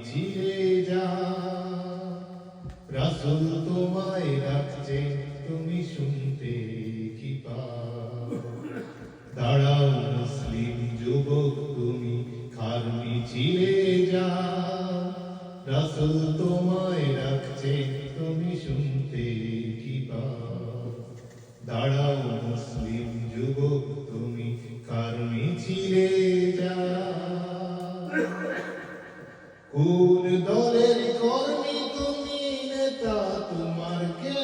মিছিলে যা। রাসুল তোমায় ডাকছে, তুমি শুনতে কি পাও? দাঁড়াও মুসলিম যুবক, তুমি খার মিছিলে যা। রাসুল তোমায় ডাকছে, তুমি শুনতে কি পাও? দাঁড়াও মুসলিম যুবক, তুমি কার মিছিলে যা। কোন দলের কর্মী তুমি নেতা তোমার কে?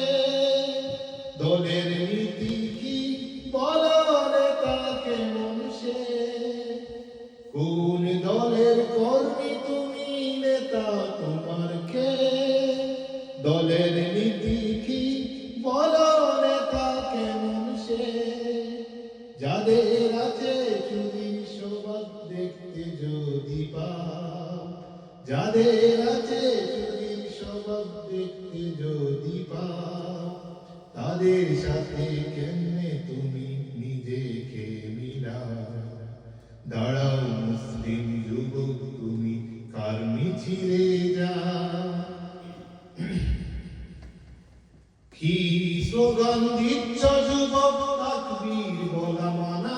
দলের নীতি কি বলো নেতা কেমন সে? কোন দলের কর্মী তুমি নেতা তোমার কে? দলের নীতি কি বলো নেতা কেমন সে? যাদের আছে চুরি সবাব দেখতে যদি পাও যাদের আছে চুরি স্বভাব দেখতে যদি পাও, তাদের সাথে কেমনে তুমি নিজেকে মিলাও? দাঁড়াও মুসলিম যুবক, তুমি কার মিছিলে যাও? কি স্লোগান দিচ্ছ যুবক, তাকবীর বলা মানা?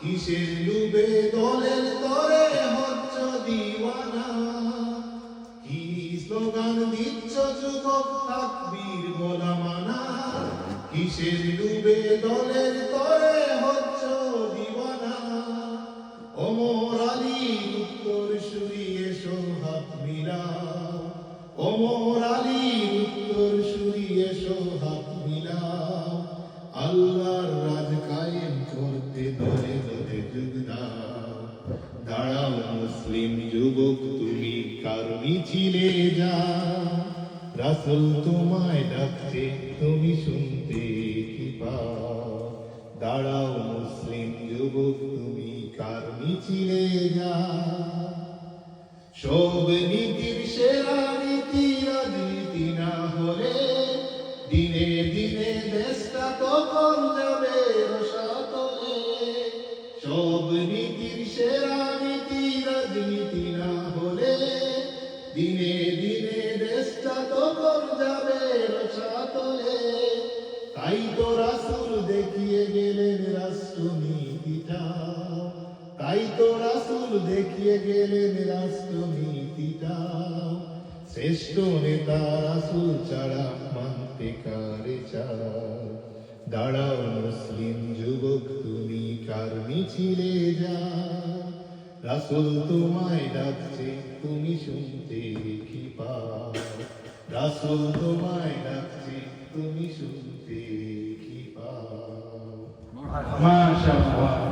কিসের লুবে দলের কিসের লুবে দলের তরে হচ্ছ দিওয়ানা অমর আলী, উত্তর সুরি এসো হাত মিলাও অমর আলী, উত্তর সুরি এসো হাত মিলাও আল্লাহর রাজ কায়েম করতে দলে দলে যুগ দাও দাঁড়াও মুসলিম যুবক, তুমি কার মিছিলে যাও রাসুল তোমায় ডাকছে, তুমি শুনতে দাঁড়াও মুসলিম যুবক, তুমি কার মিছিলে যাও? সব নীতির সেরা নীতি, রাজনীতি না হলে দিনে দিনে দেশটা তখন যাবে রসাতলে। সব নীতির সেরা নীতি, রাজনীতি না হলে দিনে দিনে দেশটা তখন যাবে রসাতলে। তাই তো রাসুল দেখিয়ে গেলেন রাষ্ট্রনীতিটা শ্রেষ্ঠ নেতা রাসুল ছাড়া মানতে কারে চাও? দাঁড়াও মুসলিম যুবক তুমি কার মিছিলে যা রাসুল তোমায় ডাকছে তুমি শুনতে কি পাও? রাসুল তোমায় ডাকছে তুমি শুনতে কি পাও? মাশাআল্লাহ।